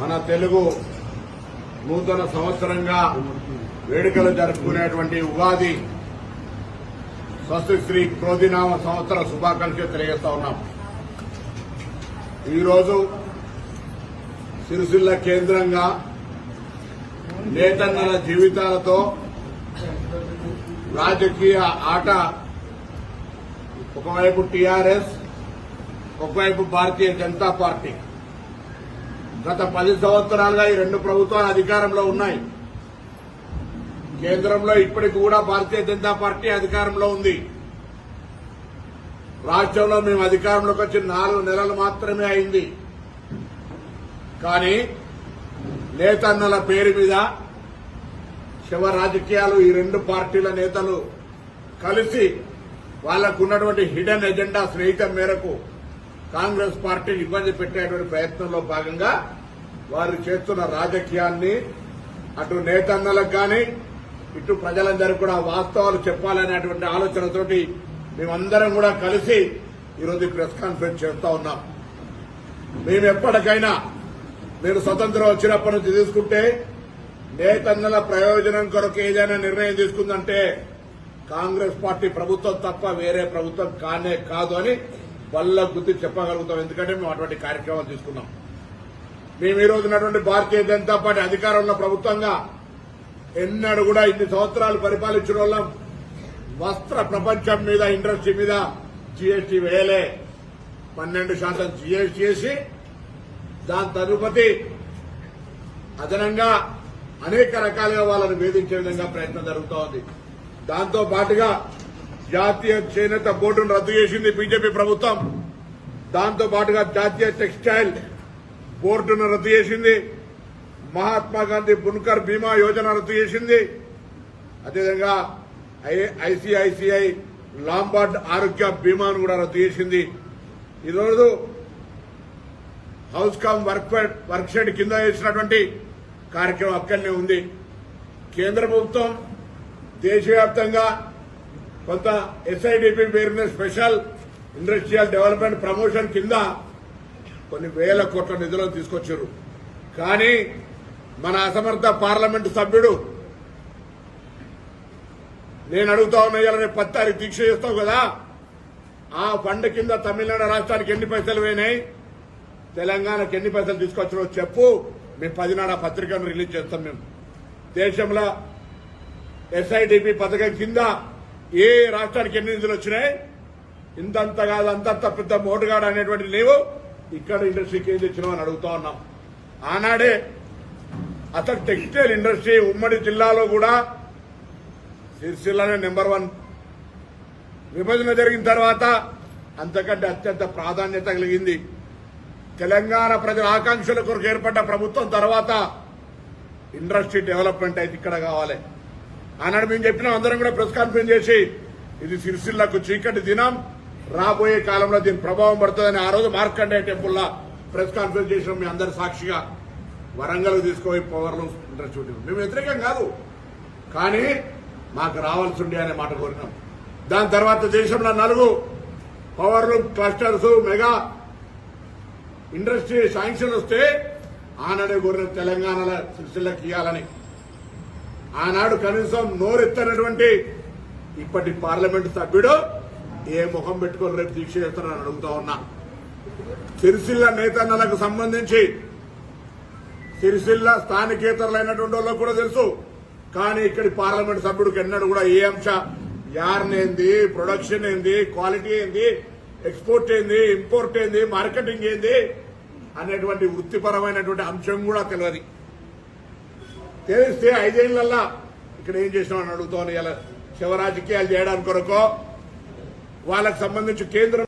మన తెలుగు నూతన సంవత్సరంగా వేడుకలు జరుపుకునేటువంటి ఉగాది స్వస్తిశ్రీ క్రోధినామ సంవత్సర శుభాకాంక్షలు తెలియజేస్తా ఉన్నాం. ఈరోజు సిరిసిల్ల కేంద్రంగా నేతన్నల జీవితాలతో రాజకీయ ఆట ఒకవైపు టీఆర్ఎస్ ఒకవైపు భారతీయ జనతా పార్టీ. గత పది సంవత్సరాలుగా ఈ రెండు ప్రభుత్వాలు అధికారంలో ఉన్నాయి. కేంద్రంలో ఇప్పటికి కూడా భారతీయ జనతా పార్టీ అధికారంలో ఉంది. రాష్ట్రంలో మేము అధికారంలోకి వచ్చి నాలుగు నెలలు మాత్రమే అయింది. కానీ నేతన్నల పేరు మీద శివ రాజకీయాలు ఈ రెండు పార్టీల నేతలు కలిసి వాళ్ళకు ఉన్నటువంటి హిడెన్ ఎజెండా స్నేహితం మేరకు కాంగ్రెస్ పార్టీని ఇబ్బంది పెట్టేటువంటి ప్రయత్నంలో భాగంగా వారు చేస్తున్న రాజకీయాన్ని అటు నేతన్నలకు కానీ ఇటు ప్రజలందరికీ కూడా వాస్తవాలు చెప్పాలనేటువంటి ఆలోచనతోటి మేమందరం కూడా కలిసి ఈరోజు ప్రెస్ కాన్ఫరెన్స్ చేస్తా ఉన్నాం. మేము ఎప్పటికైనా మీరు స్వతంత్రం వచ్చినప్పటి నుంచి తీసుకుంటే నేతన్నల ప్రయోజనం కొరకు ఏదైనా నిర్ణయం తీసుకుందంటే కాంగ్రెస్ పార్టీ ప్రభుత్వం తప్ప వేరే ప్రభుత్వం కానే కాదు అని బల్ల గుర్తి చెప్పగలుగుతాం. ఎందుకంటే మేము అటువంటి కార్యక్రమాలు తీసుకున్నాం. మేము ఈ రోజునటువంటి భారతీయ జనతా పార్టీ అధికారంలో ప్రభుత్వంగా ఎన్నడూ కూడా ఇన్ని సంవత్సరాలు పరిపాలించిన వాళ్ళం వస్త్ర ప్రపంచం మీద ఇండస్ట్రీ మీద జీఎస్టీ వేయలే. పన్నెండు శాతం జీఎస్టీ చేసి దాని తదుపతి అదనంగా అనేక రకాలుగా వాళ్ళని వేధించే విధంగా ప్రయత్నం జరుగుతూ ఉంది దాంతో పాటుగా జాతీయ చేనేత బోర్డును రద్దు చేసింది బీజేపీ ప్రభుత్వం. దాంతో పాటుగా జాతీయ టెక్స్టైల్ బోర్డును రద్దు చేసింది. మహాత్మా గాంధీ బున్కర్ బీమా యోజన రద్దు చేసింది. అదేవిధంగా ఐసిఐసిఐ లాంబార్డ్ ఆరోగ్య బీమాను కూడా రద్దు చేసింది. ఈరోజు house cum work work shed కింద చేసినటువంటి కార్యక్రమం అక్కడనే ఉంది. కేంద్ర ప్రభుత్వం దేశవ్యాప్తంగా కొంత ఎస్ఐడిపి పేరున స్పెషల్ ఇండస్ట్రియల్ డెవలప్మెంట్ ప్రమోషన్ కింద కొన్ని వేల కోట్ల నిధులను తీసుకొచ్చారు. కానీ మన అసమర్థ పార్లమెంటు సభ్యుడు నేను అడుగుతా ఉన్నా ఇవాళ పది తారీఖు దీక్ష చేస్తావు కదా? ఆ ఫండ్ కింద తమిళనాడు రాష్ట్రానికి ఎన్ని పైసలు పోయినాయి? తెలంగాణకి ఎన్ని పైసలు తీసుకొచ్చినో చెప్పు. మేము పదినాడు ఆ పత్రికను రిలీజ్ చేస్తాం మేము. దేశంలో ఎస్ఐడిపి పథకం కింద ఏ రాష్ట్రానికి ఎన్ని నిధులు వచ్చినాయి? ఇంతంత కాదు అంతంత పెద్ద మోటుగాడు అనేటువంటి లేవు. ఇక్కడ ఇండస్ట్రీకి ఏం తెచ్చినావు అని అడుగుతా ఉన్నాం. ఆనాడే అసలు టెక్స్టైల్ ఇండస్ట్రీ ఉమ్మడి జిల్లాలో కూడా సిరిసిల్లానే నెంబర్ వన్. విభజన జరిగిన తర్వాత అంతకంటే అత్యంత ప్రాధాన్యత కలిగింది. తెలంగాణ ప్రజల ఆకాంక్షల కొరకు ఏర్పడ్డ ప్రభుత్వం తర్వాత ఇండస్ట్రీ డెవలప్మెంట్ అయితే ఇక్కడ కావాలి. ఆనాడు మేము చెప్పినాం అందరం కూడా ప్రెస్ కాన్ఫరెన్స్ చేసి ఇది సిరిసిల్లకు చీకటి దినం రాబోయే కాలంలో దీని ప్రభావం పడుతుందని ఆ రోజు మార్కండే టెంపుల్లో ప్రెస్ కాన్ఫరెన్స్ చేసినాం మీ అందరి సాక్షిగా. వరంగల్ తీసుకుపోయి పవర్లు ఇండస్ట్రీ మేము వ్యతిరేకం కాదు. కానీ మాకు రావాల్సి ఉండే అనే మాట కోరినాం. దాని తర్వాత దేశంలో నలుగు పవర్లు క్లస్టర్స్ మెగా ఇండస్ట్రీ శాంక్షన్ వస్తే ఆనాడే కోరిన తెలంగాణలో సిరిసిల్లకి ఇవ్వాలని ఆనాడు కనీసం నోరెత్తనటువంటి ఇప్పటి పార్లమెంటు సభ్యుడు ఏ ముఖం పెట్టుకొని రేపు దీక్ష చేస్తారని అడుగుతా ఉన్నా. సిరిసిల్ల నేతన్నలకు సంబంధించి సిరిసిల్ల స్థానికేతరులైనటువంటి వాళ్ళకు కూడా తెలుసు. కానీ ఇక్కడి పార్లమెంట్ సభ్యుడికి ఎన్నడూ కూడా ఏ అంశ యార్నేంది ప్రొడక్షన్ ఏంది క్వాలిటీ ఏంది ఎక్స్పోర్ట్ ఏంది ఇంపోర్ట్ ఏంది మార్కెటింగ్ ఏంది అనేటువంటి వృత్తిపరమైనటువంటి అంశం కూడా తెలియదు తెలిస్తే ఐదేళ్ళల్లా ఇక్కడ ఏం చేసినామని అడుగుతాను ఇలా శివరాజకీయాలు చేయడానికి కొరకు వాళ్ళకు సంబంధించి కేంద్రం